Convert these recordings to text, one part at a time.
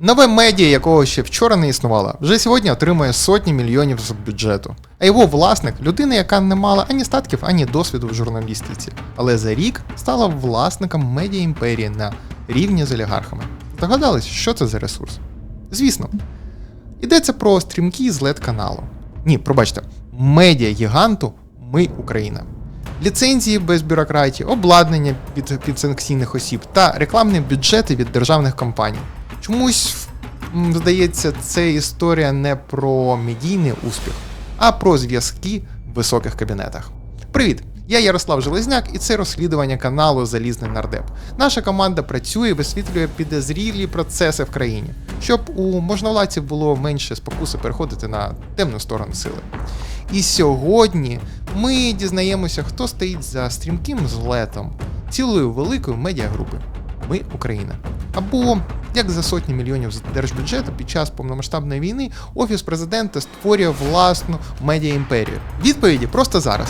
Нове медіа, якого ще вчора не існувало, вже сьогодні отримує сотні мільйонів з бюджету. А його власник людина, яка не мала ані статків, ані досвіду в журналістиці, але за рік стала власником медіа імперії на рівні з олігархами. Догадались, що це за ресурс? Звісно, йдеться про стрімкий злет каналу. Ні, пробачте, медіа гіганту Ми Україна. Ліцензії без бюрократії, обладнання від підсанкційних осіб та рекламні бюджети від державних компаній. Чомусь здається, це історія не про медійний успіх, а про зв'язки в високих кабінетах. Привіт! Я Ярослав Железняк, і це розслідування каналу Залізний нардеп. Наша команда працює і висвітлює підозрілі процеси в країні, щоб у можновладців було менше спокуси переходити на темну сторону сили. І сьогодні ми дізнаємося, хто стоїть за стрімким злетом цілої великої медіагрупи. Ми Україна. Або як за сотні мільйонів з держбюджету під час повномасштабної війни офіс президента створює власну медіаімперію. Відповіді просто зараз.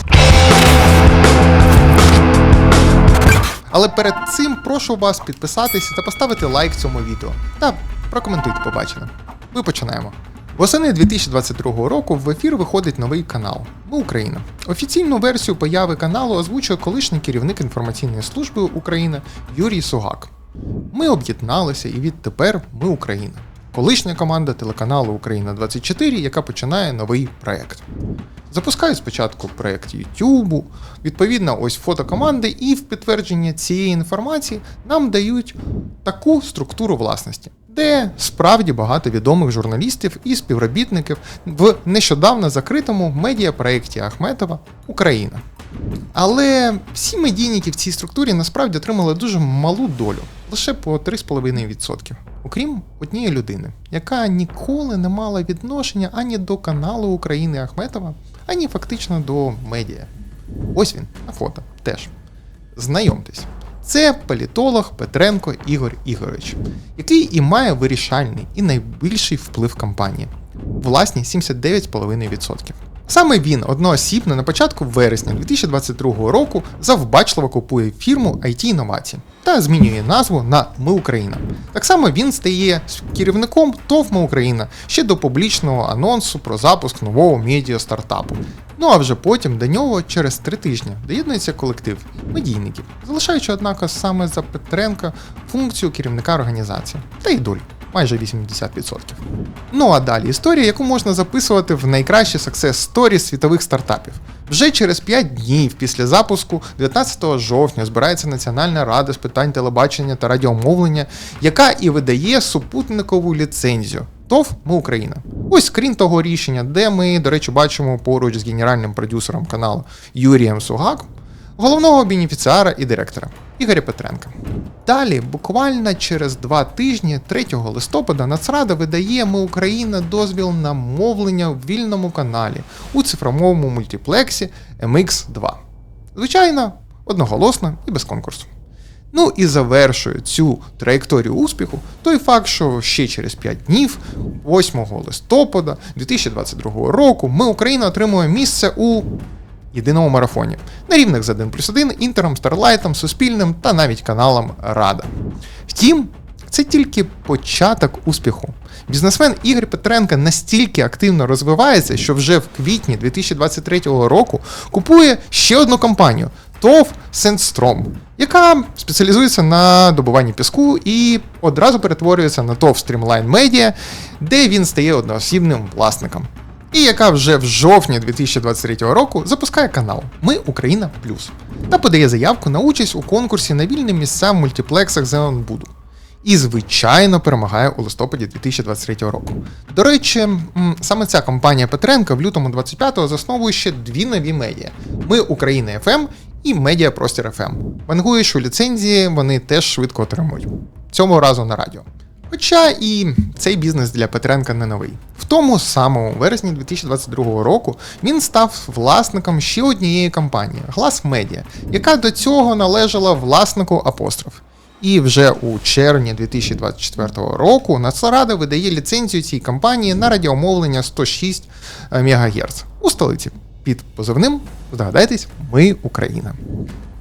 Але перед цим прошу вас підписатися та поставити лайк цьому відео та прокоментуйте побачене. Ми починаємо. Восени 2022 року в ефір виходить новий канал Ми Україна. Офіційну версію появи каналу озвучує колишній керівник інформаційної служби України Юрій Сугак. Ми об'єдналися і відтепер ми Україна. Колишня команда телеканалу Україна 24, яка починає новий проект. Запускають спочатку проєкт YouTube, відповідно, ось фото команди, і в підтвердження цієї інформації нам дають таку структуру власності, де справді багато відомих журналістів і співробітників в нещодавно закритому медіапроєкті Ахметова Україна. Але всі медійники в цій структурі насправді отримали дуже малу долю, лише по 3,5%. Окрім однієї людини, яка ніколи не мала відношення ані до каналу України Ахметова, ані фактично до медіа. Ось він на фото теж. Знайомтесь. Це політолог Петренко Ігор Ігорович, який і має вирішальний і найбільший вплив компанії власні 79,5%. Саме він одноосібно на початку вересня 2022 року завбачливо купує фірму IT інновацій та змінює назву на Ми Україна. Так само він стає керівником ТОВ Ми Україна ще до публічного анонсу про запуск нового медіа стартапу. Ну а вже потім до нього через три тижні доєднується колектив медійників, залишаючи, однак, саме за Петренка функцію керівника організації та й доль майже 80%. Ну а далі історія, яку можна записувати в найкращі success stories світових стартапів. Вже через 5 днів після запуску, 19 жовтня, збирається Національна рада з питань телебачення та радіомовлення, яка і видає супутникову ліцензію. ТОВ ми Україна. Ось скрін того рішення, де ми, до речі, бачимо поруч з генеральним продюсером каналу Юрієм Сугаком, головного бенефіціара і директора Ігоря Петренка. Далі, буквально через два тижні, 3 листопада, Нацрада видає Ми Україна дозвіл на мовлення в вільному каналі у цифровому мультиплексі MX2. Звичайно, одноголосно і без конкурсу. Ну і завершує цю траєкторію успіху той факт, що ще через 5 днів, 8 листопада 2022 року, ми Україна отримує місце у єдиному марафоні на рівних з 1 плюс 1, Інтером, Старлайтом, Суспільним та навіть каналом Рада. Втім, це тільки початок успіху. Бізнесмен Ігор Петренко настільки активно розвивається, що вже в квітні 2023 року купує ще одну компанію ТОВ Сенстром, яка спеціалізується на добуванні піску і одразу перетворюється на ТОВ Streamline Media, де він стає одноосібним власником і яка вже в жовтні 2023 року запускає канал Ми Україна Плюс та подає заявку на участь у конкурсі на вільні місця в мультиплексах Зеленбуду. І, звичайно, перемагає у листопаді 2023 року. До речі, саме ця компанія Петренка в лютому 25-го засновує ще дві нові медіа: Ми Україна ФМ і Медіа Простір ФМ. Вангує, що ліцензії вони теж швидко отримують. Цього разу на радіо. Хоча і цей бізнес для Петренка не новий. В тому самому вересні 2022 року він став власником ще однієї компанії Глас Медіа, яка до цього належала власнику Апостроф. І вже у червні 2024 року Нацрада видає ліцензію цій компанії на радіомовлення 106 МГц у столиці під позивним, здогадайтесь, ми Україна.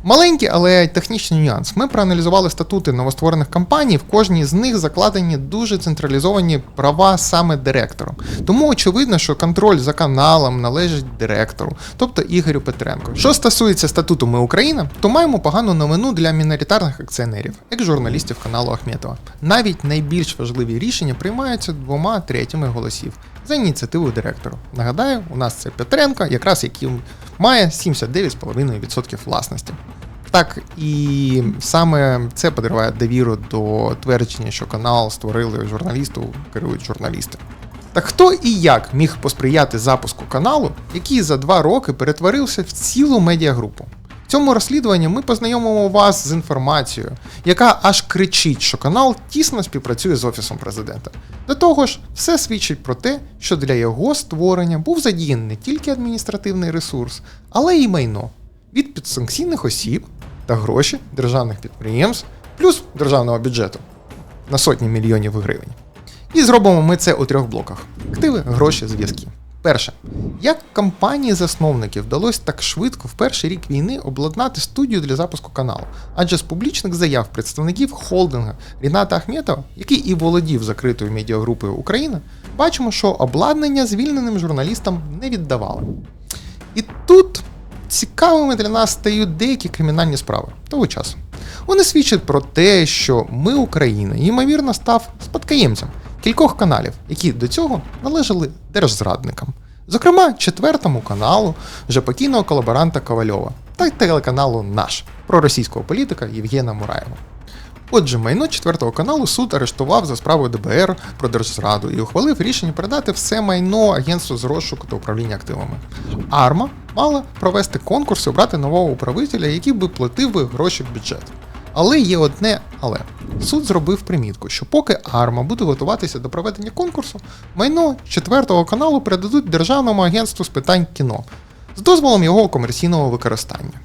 Маленький, але технічний нюанс. Ми проаналізували статути новостворених компаній. В кожній з них закладені дуже централізовані права саме директору. Тому очевидно, що контроль за каналом належить директору, тобто Ігорю Петренко. Що стосується статуту Ми Україна, то маємо погану новину для міноритарних акціонерів, як журналістів каналу Ахметова. Навіть найбільш важливі рішення приймаються двома третіми голосів за ініціативою директору. Нагадаю, у нас це Петренко, якраз який має 79,5% власності. Так, і саме це подриває довіру до твердження, що канал створили журналісту, керують журналісти. Так хто і як міг посприяти запуску каналу, який за два роки перетворився в цілу медіагрупу? Цьому розслідуванні ми познайомимо вас з інформацією, яка аж кричить, що канал тісно співпрацює з Офісом президента. До того ж, все свідчить про те, що для його створення був задіяний не тільки адміністративний ресурс, але й майно від підсанкційних осіб та гроші державних підприємств, плюс державного бюджету на сотні мільйонів гривень. І зробимо ми це у трьох блоках: активи, гроші, зв'язки. Перше, як компанії засновників вдалося так швидко в перший рік війни обладнати студію для запуску каналу? Адже з публічних заяв представників холдинга Ріната Ахметова, який і володів закритою медіагрупою Україна, бачимо, що обладнання звільненим журналістам не віддавали. І тут цікавими для нас стають деякі кримінальні справи того часу. Вони свідчать про те, що ми, Україна, ймовірно, став спадкоємцем кількох каналів, які до цього належали держзрадникам. Зокрема, четвертому каналу вже покійного колаборанта Ковальова та телеканалу Наш проросійського політика Євгена Мураєва. Отже, майно четвертого каналу суд арештував за справою ДБР про держзраду і ухвалив рішення передати все майно агентству з розшуку та управління активами. Арма мала провести конкурс і обрати нового управителя, який би платив би гроші в бюджет. Але є одне але. Суд зробив примітку, що поки Арма буде готуватися до проведення конкурсу, майно четвертого каналу передадуть Державному агентству з питань кіно з дозволом його комерційного використання.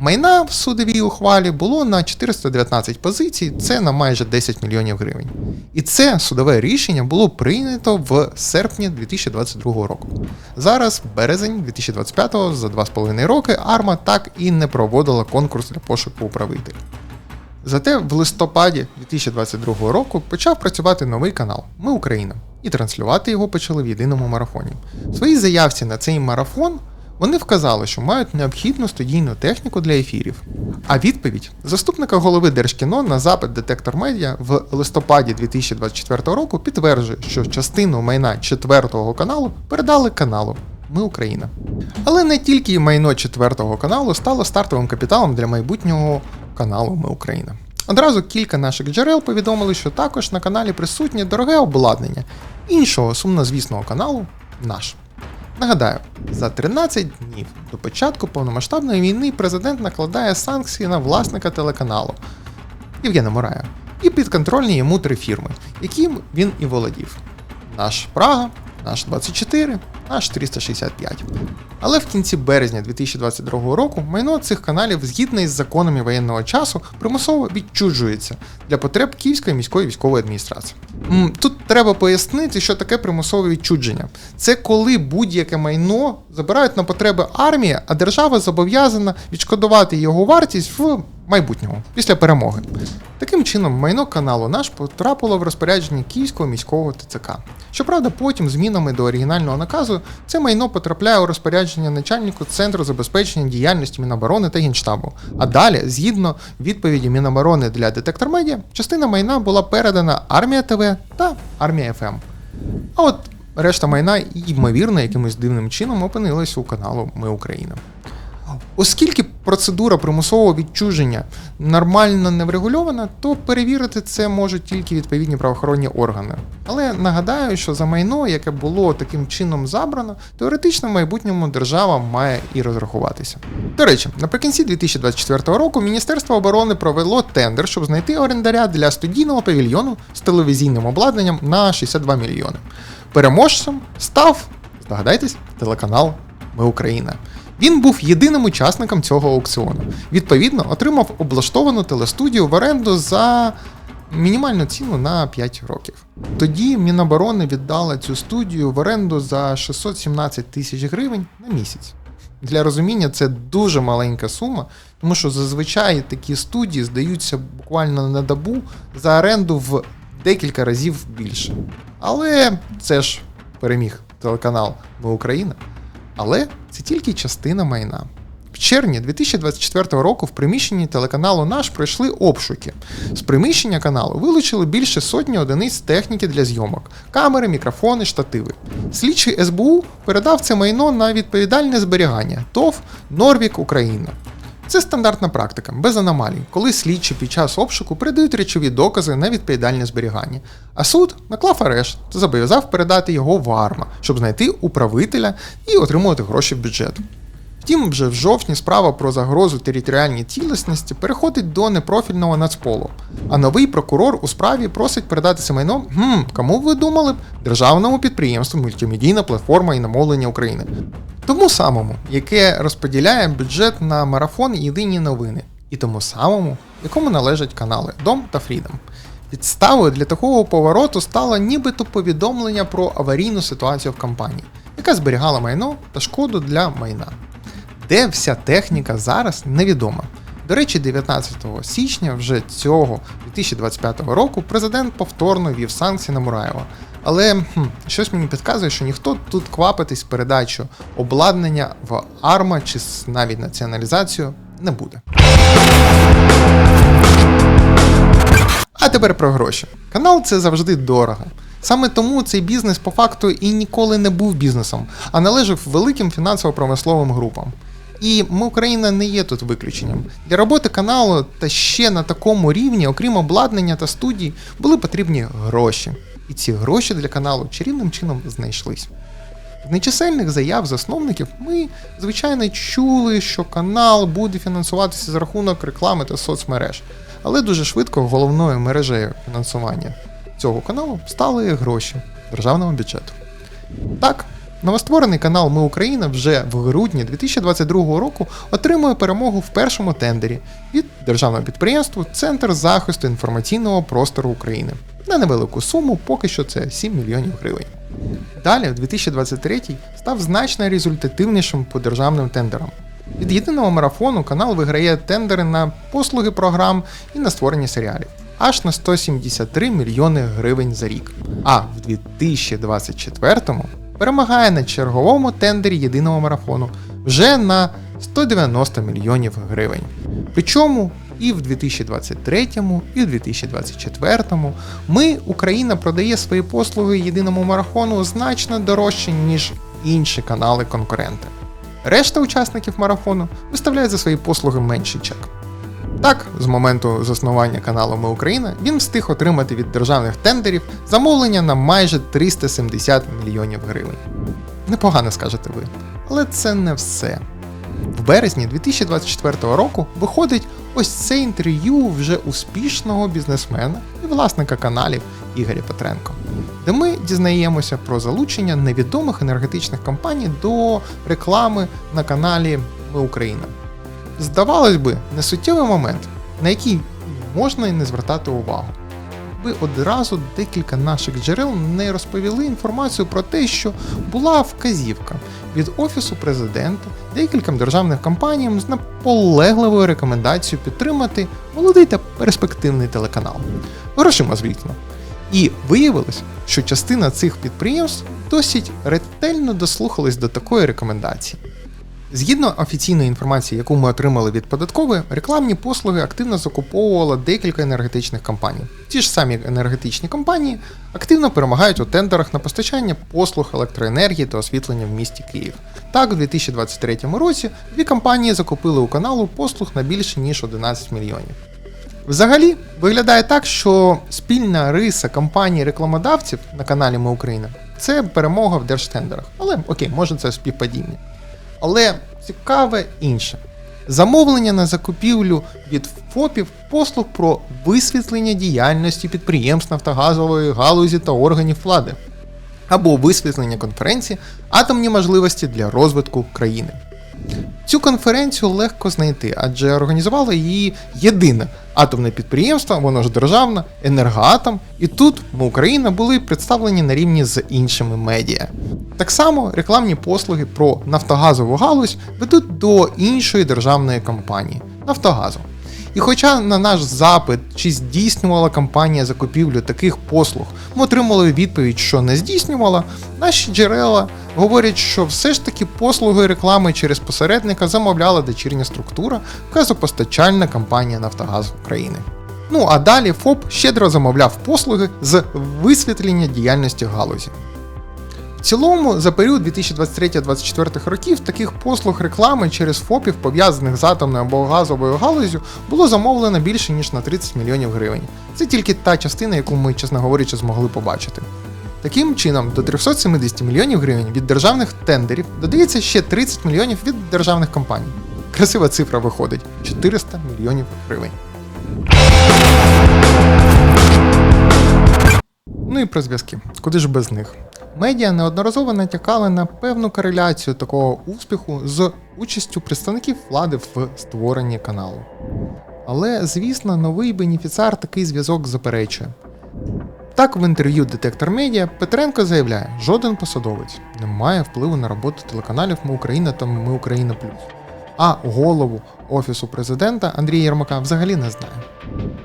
Майна в судовій ухвалі було на 419 позицій, це на майже 10 мільйонів гривень. І це судове рішення було прийнято в серпні 2022 року. Зараз, березень 2025 за 2,5 роки, Арма так і не проводила конкурс для пошуку управителя. Зате в листопаді 2022 року почав працювати новий канал Ми Україна, і транслювати його почали в єдиному марафоні. В своїй заявці на цей марафон вони вказали, що мають необхідну студійну техніку для ефірів. А відповідь заступника голови Держкіно на запит Детектор Медіа в листопаді 2024 року підтверджує, що частину майна четвертого каналу передали каналу Ми Україна. Але не тільки майно четвертого каналу стало стартовим капіталом для майбутнього каналу Ми Україна. Одразу кілька наших джерел повідомили, що також на каналі присутнє дороге обладнання іншого сумнозвісного каналу наш. Нагадаю, за 13 днів до початку повномасштабної війни президент накладає санкції на власника телеканалу Євгена Мурая і підконтрольні йому три фірми, яким він і володів: наш Прага, наш 24, наш 365. Але в кінці березня 2022 року майно цих каналів, згідно із законами воєнного часу, примусово відчужується для потреб Київської міської військової адміністрації. Тут треба пояснити, що таке примусове відчудження. Це коли будь-яке майно забирають на потреби армії, а держава зобов'язана відшкодувати його вартість в майбутньому після перемоги. Таким чином, майно каналу наш потрапило в розпорядження Київського міського ТЦК. Щоправда, потім змінами до оригінального наказу це майно потрапляє у розпорядження начальнику Центру забезпечення діяльності Міноборони та Генштабу. А далі, згідно відповіді Міноборони для детектор медіа, частина майна була передана Армія ТВ та Армія ФМ. А от решта майна, ймовірно, якимось дивним чином опинилась у каналу Ми Україна. Оскільки процедура примусового відчуження нормально не врегульована, то перевірити це можуть тільки відповідні правоохоронні органи. Але нагадаю, що за майно, яке було таким чином забрано, теоретично в майбутньому держава має і розрахуватися. До речі, наприкінці 2024 року Міністерство оборони провело тендер, щоб знайти орендаря для студійного павільйону з телевізійним обладнанням на 62 мільйони. Переможцем став, здогадайтесь, телеканал Ми Україна. Він був єдиним учасником цього аукціону. Відповідно, отримав облаштовану телестудію в оренду за мінімальну ціну на 5 років. Тоді Міноборони віддала цю студію в оренду за 617 тисяч гривень на місяць. Для розуміння, це дуже маленька сума, Тому що зазвичай такі студії здаються буквально на добу за оренду в декілька разів більше. Але це ж переміг телеканал Ми Україна. Але це тільки частина майна. В червні 2024 року в приміщенні телеканалу наш пройшли обшуки. З приміщення каналу вилучили більше сотні одиниць техніки для зйомок: камери, мікрофони, штативи. Слідчий СБУ передав це майно на відповідальне зберігання ТОВ Норвік Україна. Це стандартна практика, без аномалій, коли слідчі під час обшуку передають речові докази на відповідальне зберігання. А суд наклав арешт та зобов'язав передати його в АРМА, щоб знайти управителя і отримувати гроші в бюджет. Втім, вже в жовтні справа про загрозу територіальній цілісності переходить до непрофільного нацполу. А новий прокурор у справі просить передати це майно, хм, кому ви думали б, державному підприємству мультимедійна платформа і намовлення України. Тому самому, яке розподіляє бюджет на марафон Єдині новини, і тому самому, якому належать канали Дом та Фрідом. Підставою для такого повороту стало нібито повідомлення про аварійну ситуацію в компанії, яка зберігала майно та шкоду для майна. Де вся техніка зараз невідомо. До речі, 19 січня вже цього 2025 року президент повторно вів санкції на Мураєва. Але хм, щось мені підказує, що ніхто тут квапитись передачу обладнання в АРМА чи навіть націоналізацію не буде. А тепер про гроші. Канал це завжди дорого. Саме тому цей бізнес по факту і ніколи не був бізнесом, а належав великим фінансово-промисловим групам. І ми Україна не є тут виключенням. Для роботи каналу та ще на такому рівні, окрім обладнання та студій, були потрібні гроші. І ці гроші для каналу чарівним чином знайшлись. З нечисельних заяв засновників ми, звичайно, чули, що канал буде фінансуватися за рахунок реклами та соцмереж, але дуже швидко головною мережею фінансування цього каналу стали гроші державного бюджету. Так, новостворений канал Ми Україна вже в грудні 2022 року отримує перемогу в першому тендері від державного підприємства Центр захисту інформаційного простору України на невелику суму, поки що це 7 мільйонів гривень. Далі, в 2023 став значно результативнішим по державним тендерам. Від єдиного марафону канал виграє тендери на послуги програм і на створення серіалів аж на 173 мільйони гривень за рік. А в 2024-му перемагає на черговому тендері єдиного марафону вже на 190 мільйонів гривень. Причому і в 2023, і в 2024 ми, Україна, продає свої послуги єдиному марафону значно дорожче, ніж інші канали-конкуренти. Решта учасників марафону виставляє за свої послуги менший чек. Так, з моменту заснування каналу Ми Україна він встиг отримати від державних тендерів замовлення на майже 370 мільйонів гривень. Непогано скажете ви, але це не все. В березні 2024 року виходить ось це інтерв'ю вже успішного бізнесмена і власника каналів Ігоря Петренко, де ми дізнаємося про залучення невідомих енергетичних компаній до реклами на каналі Ми Україна. Здавалось би, несуттєвий момент, на який можна і не звертати увагу. Ви одразу декілька наших джерел не розповіли інформацію про те, що була вказівка від Офісу президента декільком державним компаніям з наполегливою рекомендацією підтримати молодий та перспективний телеканал. Грошима, звісно. І виявилось, що частина цих підприємств досить ретельно дослухались до такої рекомендації. Згідно офіційної інформації, яку ми отримали від податкової, рекламні послуги активно закуповувало декілька енергетичних компаній. Ті ж самі енергетичні компанії активно перемагають у тендерах на постачання послуг електроенергії та освітлення в місті Київ. Так, у 2023 році дві компанії закупили у каналу послуг на більше ніж 11 мільйонів. Взагалі, виглядає так, що спільна риса компаній рекламодавців на каналі Ми Україна це перемога в держтендерах. Але окей, може це співпадіння. Але цікаве інше. Замовлення на закупівлю від ФОПів послуг про висвітлення діяльності підприємств нафтогазової галузі та органів влади, або висвітлення конференції атомні можливості для розвитку країни. Цю конференцію легко знайти, адже організувало її єдине атомне підприємство, воно ж державне, енергоатом, і тут ми Україна були представлені на рівні з іншими медіа. Так само рекламні послуги про нафтогазову галузь ведуть до іншої державної компанії, Нафтогазу. І хоча на наш запит, чи здійснювала компанія закупівлю таких послуг, ми отримали відповідь, що не здійснювала, наші джерела говорять, що все ж таки послуги реклами через посередника замовляла дочірня структура, газопостачальна компанія Нафтогаз України. Ну а далі ФОП щедро замовляв послуги з висвітлення діяльності галузі. Цілому, за період 2023-2024 років таких послуг реклами через ФОПів, пов'язаних з атомною або газовою галузю, було замовлено більше ніж на 30 мільйонів гривень. Це тільки та частина, яку ми, чесно говорячи, змогли побачити. Таким чином, до 370 мільйонів гривень від державних тендерів додається ще 30 мільйонів від державних компаній. Красива цифра виходить 400 мільйонів гривень. Ну і про зв'язки. Куди ж без них? Медіа неодноразово натякали на певну кореляцію такого успіху з участю представників влади в створенні каналу. Але, звісно, новий бенефіціар такий зв'язок заперечує. Так, в інтерв'ю Детектор Медіа Петренко заявляє, жоден посадовець не має впливу на роботу телеканалів Ми Україна та Ми Україна Плюс. А голову Офісу президента Андрія Єрмака взагалі не знає.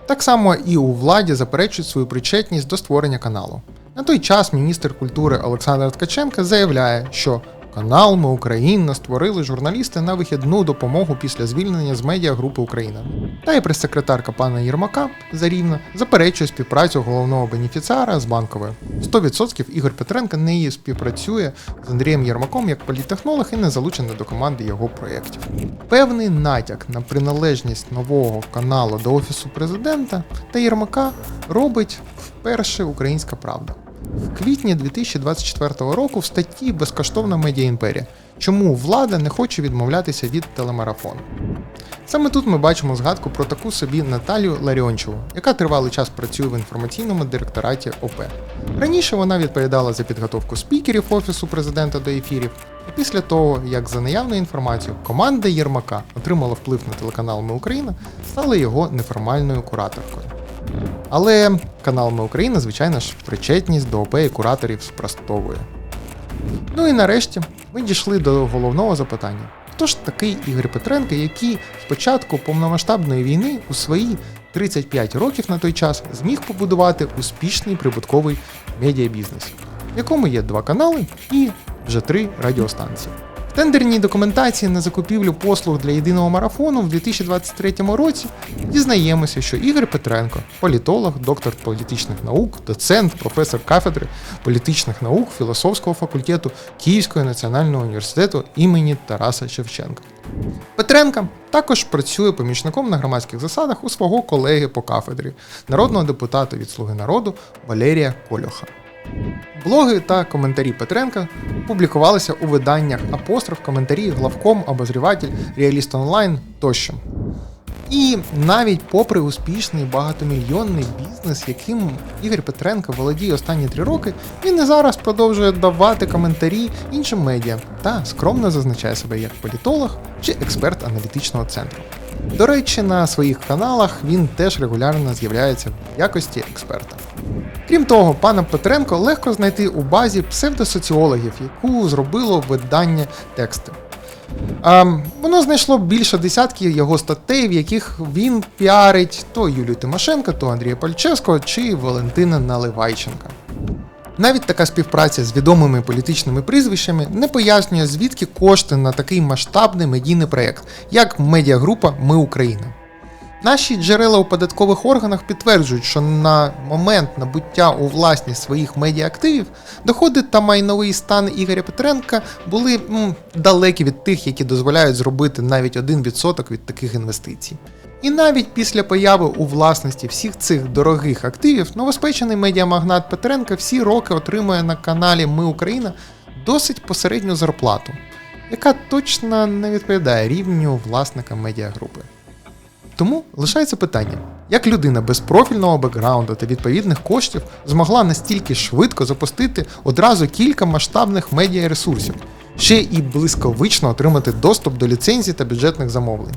Так само і у владі заперечують свою причетність до створення каналу. На той час міністр культури Олександр Ткаченко заявляє, що канал Ми Україна створили журналісти на вихідну допомогу після звільнення з медіагрупи Україна. Та й прес-секретарка пана Єрмака Зарівна заперечує співпрацю головного бенефіціара з банковою. 100% Ігор Петренко не співпрацює з Андрієм Єрмаком як політтехнолог і не залучений до команди його проєктів. Певний натяк на приналежність нового каналу до офісу президента та Єрмака робить вперше українська правда. В квітні 2024 року в статті Безкоштовна медіа імперія. Чому влада не хоче відмовлятися від телемарафону? Саме тут ми бачимо згадку про таку собі Наталію Ларіончеву, яка тривалий час працює в інформаційному директораті ОП. Раніше вона відповідала за підготовку спікерів Офісу президента до ефірів, і після того, як за наявною інформацією команда Єрмака отримала вплив на телеканал Ми Україна, стала його неформальною кураторкою. Але канал Ми Україна, звичайно ж, причетність до ОП і кураторів спростовує. Ну і нарешті ми дійшли до головного запитання: хто ж такий Ігор Петренко, який з початку повномасштабної війни у свої 35 років на той час зміг побудувати успішний прибутковий медіабізнес, в якому є два канали і вже три радіостанції. Тендерній документації на закупівлю послуг для єдиного марафону в 2023 році дізнаємося, що Ігор Петренко, політолог, доктор політичних наук, доцент, професор кафедри політичних наук філософського факультету Київського національного університету імені Тараса Шевченка. Петренка також працює помічником на громадських засадах у свого колеги по кафедрі, народного депутата від Слуги народу Валерія Кольоха. Блоги та коментарі Петренка публікувалися у виданнях Апостроф, коментарі, главком, обозріватель, Реаліст Онлайн тощо. І навіть попри успішний багатомільйонний бізнес, яким Ігор Петренко володіє останні три роки, він і зараз продовжує давати коментарі іншим медіа та скромно зазначає себе як політолог чи експерт аналітичного центру. До речі, на своїх каналах він теж регулярно з'являється в якості експерта. Крім того, пана Петренко легко знайти у базі псевдосоціологів, яку зробило видання тексти. А, воно знайшло більше десятки його статей, в яких він піарить то Юлію Тимошенко, то Андрія Пальчевського чи Валентина Наливайченка. Навіть така співпраця з відомими політичними прізвищами не пояснює, звідки кошти на такий масштабний медійний проєкт, як медіагрупа Ми Україна. Наші джерела у податкових органах підтверджують, що на момент набуття у власність своїх медіаактивів доходи та майновий стан Ігоря Петренка були м, далекі від тих, які дозволяють зробити навіть 1% від таких інвестицій. І навіть після появи у власності всіх цих дорогих активів новоспечений медіамагнат Петренка всі роки отримує на каналі Ми Україна досить посередню зарплату, яка точно не відповідає рівню власника медіагрупи. Тому лишається питання, як людина без профільного бекграунду та відповідних коштів змогла настільки швидко запустити одразу кілька масштабних медіаресурсів, ще і близьковично отримати доступ до ліцензій та бюджетних замовлень.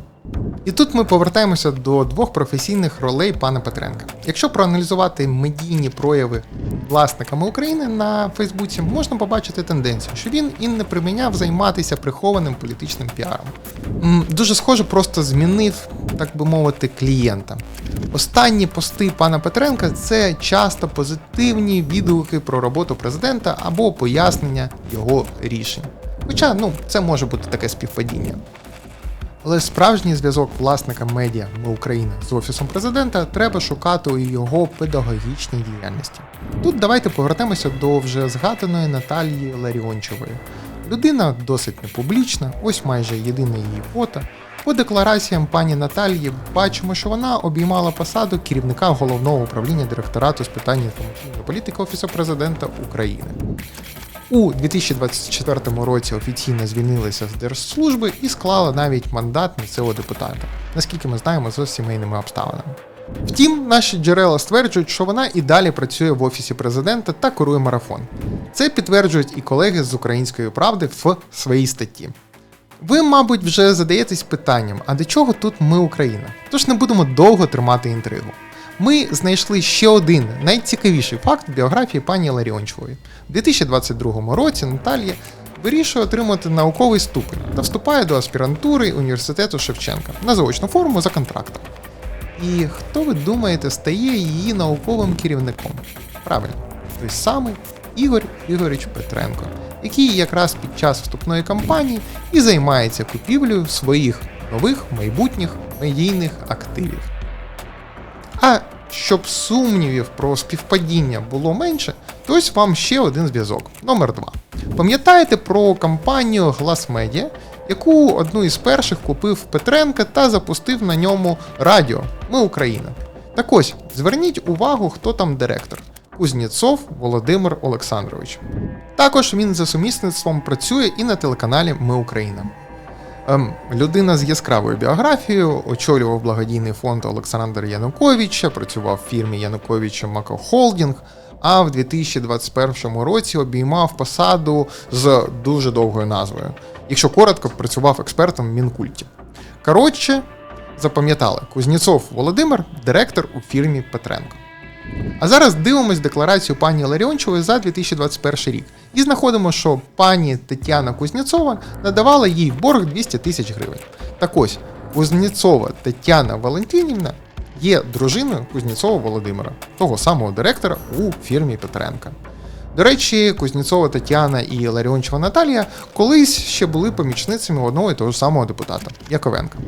І тут ми повертаємося до двох професійних ролей пана Петренка. Якщо проаналізувати медійні прояви власниками України на Фейсбуці, можна побачити тенденцію, що він і не приміняв займатися прихованим політичним піаром. Дуже схоже, просто змінив, так би мовити, клієнта. Останні пости пана Петренка це часто позитивні відгуки про роботу президента або пояснення його рішень. Хоча ну, це може бути таке співпадіння. Але справжній зв'язок власника медіа Ми Україна з офісом президента треба шукати у його педагогічній діяльності. Тут давайте повернемося до вже згаданої Наталії Ларіончевої. Людина досить непублічна, ось майже єдине її фото. По деклараціям пані Наталії бачимо, що вона обіймала посаду керівника головного управління директорату з питань інформаційної політики Офісу президента України. У 2024 році офіційно звільнилася з держслужби і склала навіть мандат місцевого депутата, наскільки ми знаємо, за сімейними обставинами. Втім, наші джерела стверджують, що вона і далі працює в офісі президента та курує марафон. Це підтверджують і колеги з української правди в своїй статті. Ви, мабуть, вже задаєтесь питанням, а до чого тут ми Україна? Тож не будемо довго тримати інтригу. Ми знайшли ще один найцікавіший факт в біографії пані Ларіончевої. У 2022 році Наталія вирішує отримати науковий ступень та вступає до аспірантури університету Шевченка на заочну форму за контрактом. І хто ви думаєте стає її науковим керівником? Правильно, той самий Ігор Ігоріч Петренко, який якраз під час вступної кампанії і займається купівлею своїх нових майбутніх медійних активів. А щоб сумнівів про співпадіння було менше, то ось вам ще один зв'язок. Номер 2. Пам'ятаєте про кампанію Глас Медіа, яку одну із перших купив Петренка та запустив на ньому радіо Ми Україна. Так ось, зверніть увагу, хто там директор. Кузнєцов Володимир Олександрович. Також він за сумісництвом працює і на телеканалі Ми Україна. Ем, людина з яскравою біографією, очолював благодійний фонд Олександра Януковича, працював в фірмі Януковича Мако Холдінг, а в 2021 році обіймав посаду з дуже довгою назвою. Якщо коротко, працював експертом в Мінкульті. Коротше, запам'ятали, Кузнєцов Володимир, директор у фірмі Петренко. А зараз дивимось декларацію пані Ларіончевої за 2021 рік і знаходимо, що пані Тетяна Кузнєцова надавала їй борг 200 тисяч гривень. Так ось, Кузнєцова Тетяна Валентинівна є дружиною Кузнєцова Володимира, того самого директора у фірмі Петренка. До речі, Кузнєцова Тетяна і Ларіончева Наталія колись ще були помічницями одного і того ж самого депутата Яковенка.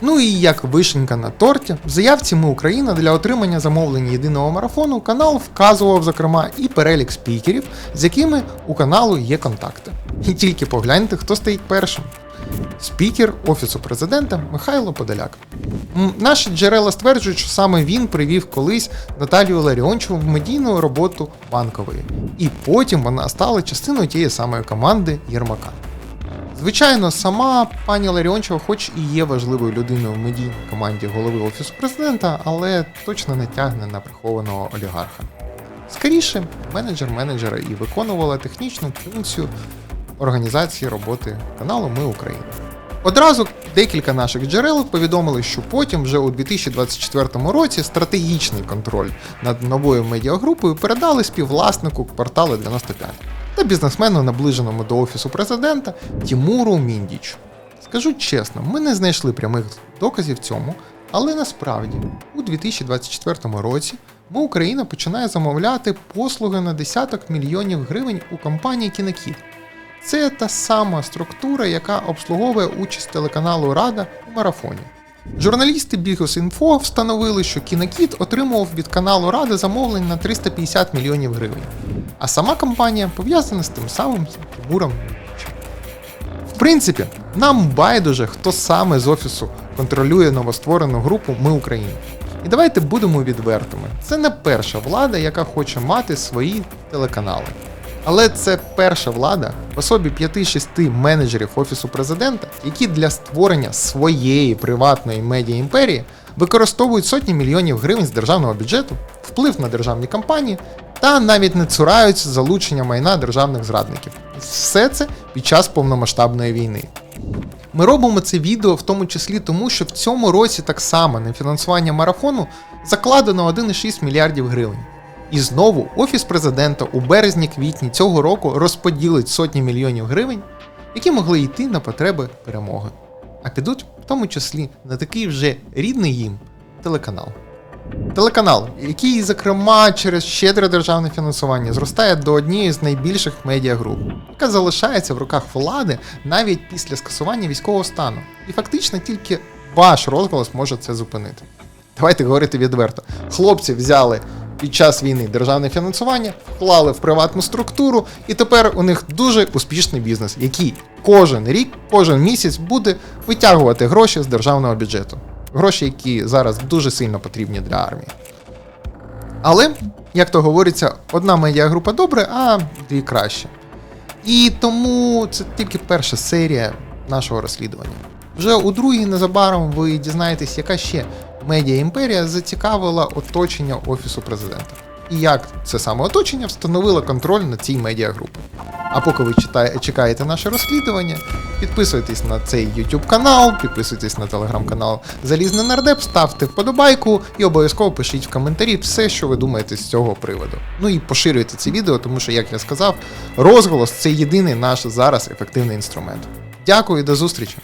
Ну і як вишенька на торті, в заявці Ми Україна для отримання замовлення єдиного марафону канал вказував, зокрема, і перелік спікерів, з якими у каналу є контакти. І тільки погляньте, хто стоїть першим. Спікер Офісу президента Михайло Подоляк. Наші джерела стверджують, що саме він привів колись Наталію Ларіончеву в медійну роботу банкової, і потім вона стала частиною тієї самої команди Єрмака. Звичайно, сама пані Ларіончева, хоч і є важливою людиною в медійній команді голови Офісу президента, але точно не тягне на прихованого олігарха. Скоріше, менеджер менеджера і виконувала технічну функцію організації роботи каналу Ми Україна. Одразу декілька наших джерел повідомили, що потім, вже у 2024 році, стратегічний контроль над новою медіагрупою передали співвласнику кварталу 95 та бізнесмену, наближеному до офісу президента Тімуру Міндічу. Скажу чесно, ми не знайшли прямих доказів цьому, але насправді у 2024 році ми Україна починає замовляти послуги на десяток мільйонів гривень у компанії Кінокіт. Це та сама структура, яка обслуговує участь телеканалу Рада у марафоні. Журналісти Бігус.Інфо встановили, що Кінокіт отримував від каналу Рада замовлень на 350 мільйонів гривень, а сама компанія пов'язана з тим самим Тимуром. В принципі, нам байдуже, хто саме з офісу контролює новостворену групу Ми Україна. І давайте будемо відвертими. Це не перша влада, яка хоче мати свої телеканали. Але це перша влада в особі 5-6 менеджерів офісу президента, які для створення своєї приватної медіа імперії використовують сотні мільйонів гривень з державного бюджету, вплив на державні компанії та навіть не цураються залучення майна державних зрадників. Все це під час повномасштабної війни. Ми робимо це відео в тому числі тому, що в цьому році так само на фінансування марафону закладено 1,6 мільярдів гривень. І знову Офіс президента у березні-квітні цього року розподілить сотні мільйонів гривень, які могли йти на потреби перемоги. А підуть в тому числі на такий вже рідний їм телеканал. Телеканал, який, зокрема, через щедре державне фінансування зростає до однієї з найбільших медіагруп, яка залишається в руках влади навіть після скасування військового стану. І фактично тільки ваш розголос може це зупинити. Давайте говорити відверто. Хлопці взяли під час війни державне фінансування, вклали в приватну структуру, і тепер у них дуже успішний бізнес, який кожен рік, кожен місяць буде витягувати гроші з державного бюджету. Гроші, які зараз дуже сильно потрібні для армії. Але, як то говориться, одна медіагрупа добре, а дві краще. І тому це тільки перша серія нашого розслідування. Вже у другій незабаром ви дізнаєтесь, яка ще медіа імперія зацікавила оточення Офісу президента. І як це саме оточення встановило контроль над цій медіагрупою. А поки ви читає, чекаєте наше розслідування, підписуйтесь на цей YouTube канал, підписуйтесь на телеграм-канал Залізний Нардеп, ставте вподобайку і обов'язково пишіть в коментарі все, що ви думаєте з цього приводу. Ну і поширюйте це відео, тому що, як я сказав, розголос це єдиний наш зараз ефективний інструмент. Дякую і до зустрічі!